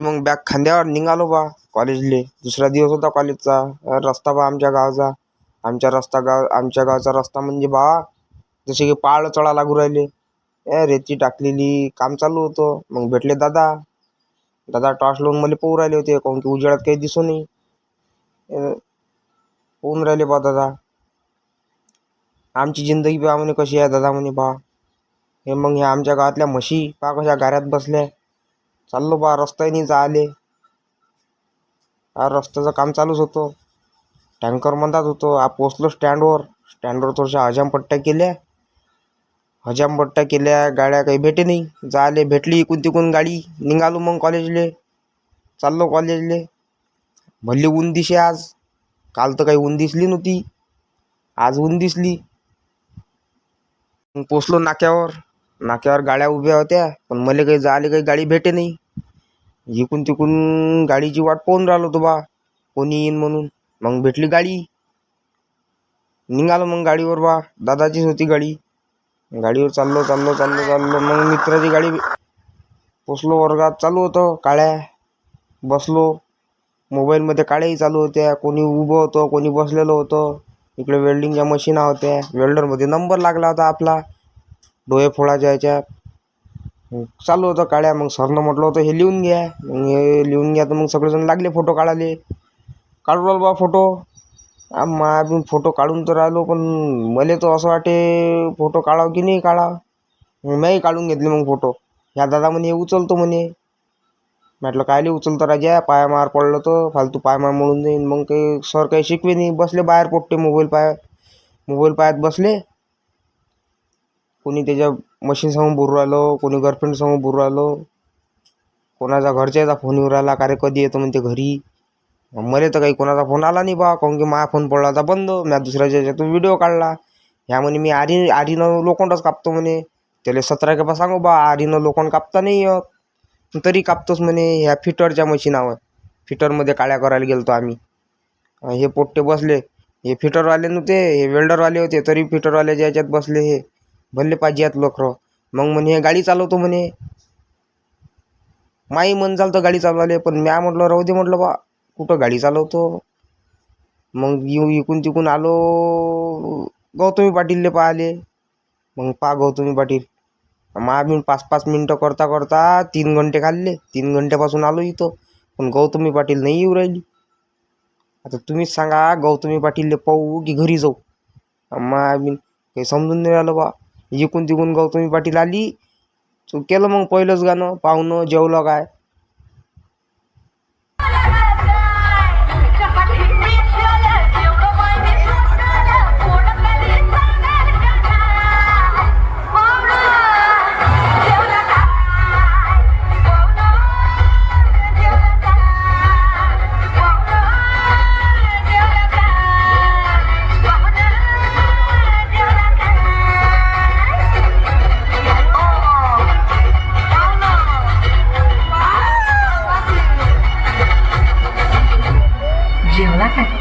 मग बॅग खांद्यावर निघालो बा कॉलेजले दुसरा दिवस होता कॉलेजचा रस्ता बा आमच्या गावचा. आमच्या रस्ता गाव आमच्या गावचा रस्ता म्हणजे बा जसे की पाळ चढा लागू राहिले. ए रेती टाकलेली काम चालू होतं. मग भेटले दादा. दादा टॉर्च लावून मला पोहू राहिले होते. काहून की उजेडात काही दिसू नाही पोहून राहिले बा दादा. आमची जिंदगी बा म्हणे कशी आहे दादा म्हणे बा. हे मग ह्या आमच्या गावातल्या म्हशी बा कशा गाऱ्यात बसल्या. चाललो बा रस्त्याने आले हा रस्त्याचं काम चालूच होतं. टँकर म्हणतात होतो. आ पोचलो स्टँडवर. स्टँडवर थोडशा हजामपट्ट्या केल्या. हजामपट्ट्या केल्या गाड्या काही भेटे नाही. जाले भेटली इकून तिकून गाडी. निघालो मग कॉलेजले. चाललो कॉलेजले. भल्ली ऊन दिसे आज. काल तर काही ऊन दिसली नव्हती. आज ऊन दिसली. मग पोचलो नाक्यावर. नाक्यावर गाड्या उभ्या होत्या पण मला काही जायला काही गाडी भेटे नाही. इकून तिकून गाडीची वाट पाहून राहिलो होतो बा कोणी येईन म्हणून. मग भेटली गाडी. निघालो मग गाडीवर बा दादाचीच होती गाडी. गाडीवर चाललो चाललो चाललो चाललो मग मित्राची गाडी पोचलो वर्गात चालू होतं काळ्या. बसलो. मोबाईलमध्ये काळ्याही चालू होत्या कोणी उभं होतं कोणी बसलेलं होतं. इकडे वेल्डिंगच्या मशीना होत्या वेल्डरमध्ये नंबर लागला होता आपला. डोळे फोडायच्या ह्याच्यात चालू होतं काढ्या मग सरनं म्हटलं होतं हे लिहून घ्या. मग हे लिहून घ्या तर मग सगळेजण लागले फोटो काढायले. काढू राहिलो बा फोटो. मा बी फोटो काढून तर राहिलो पण मला तर असं वाटे फोटो काढावं की नाही काढावं? नाही काढून घेतले मग फोटो. ह्या दादा म्हणे उचलतो म्हणे. म्हटलं कायले उचलतो राजा. पायामार पडलं तर फालतू पाय मार मोडून जाईन मग काही सर काही शिकवे नाही. बसले बाहेर पोट्टे मोबाईल पाय मोबाईल पायात बसले. कोणी त्याच्या मशीनसमोर बोलू राहिलो कोणी गर्लफ्रेंडसमोर बोलू राहिलो कोणाचा घरच्याचा फोन येऊ राहिला का रे कधी येतो? म्हणते घरी. मला तर काही कोणाचा फोन आला नाही बा काहून की माझा फोन पडला होता बंद म्या दुसऱ्याच्या याच्यातून व्हिडिओ काढला. ह्या म्हणे मी आरी आरीनं लोखंडच कापतो म्हणे. त्याला सतरा केपा सांगू बा आरीनं लोखंड कापता नाही येत तरी कापतोच म्हणे ह्या फिटरच्या मशीनावर. फिटरमध्ये काळ्या करायला गेलतो आम्ही. हे पोट्टे बसले. हे फिटरवाले नव्हते हे वेल्डरवाले होते तरी फिटरवाल्याच्या याच्यात बसले हे. भल्ले पाहिजे आहेत लोकरं. मग म्हणे हे गाडी चालवतो म्हणे. माई मन झालं तर गाडी चालवाले पण म्या म्हटलं राहू दे म्हटलं बा कुठं गाडी चालवतो? मग येऊ इकून तिकून आलो. गौतमी पाटीलले पाहिले मग पा गौतमी पाटील. मा बी पाच पाच मिनटं करता करता तीन घंटे खाल्ले. तीन घंट्यापासून आलो इथं. पण गौतमी पाटील नाही येऊ राहिली. आता तुम्हीच सांगा गौतमी पाटीलले पाहू की घरी जाऊ. मा बीन काही समजून नाही राहिलं बा. इकून तिकून गौतमी पाटील आली. केलं मग पहिलंच गाणं पाहुणं जेवलं काय? lắc này.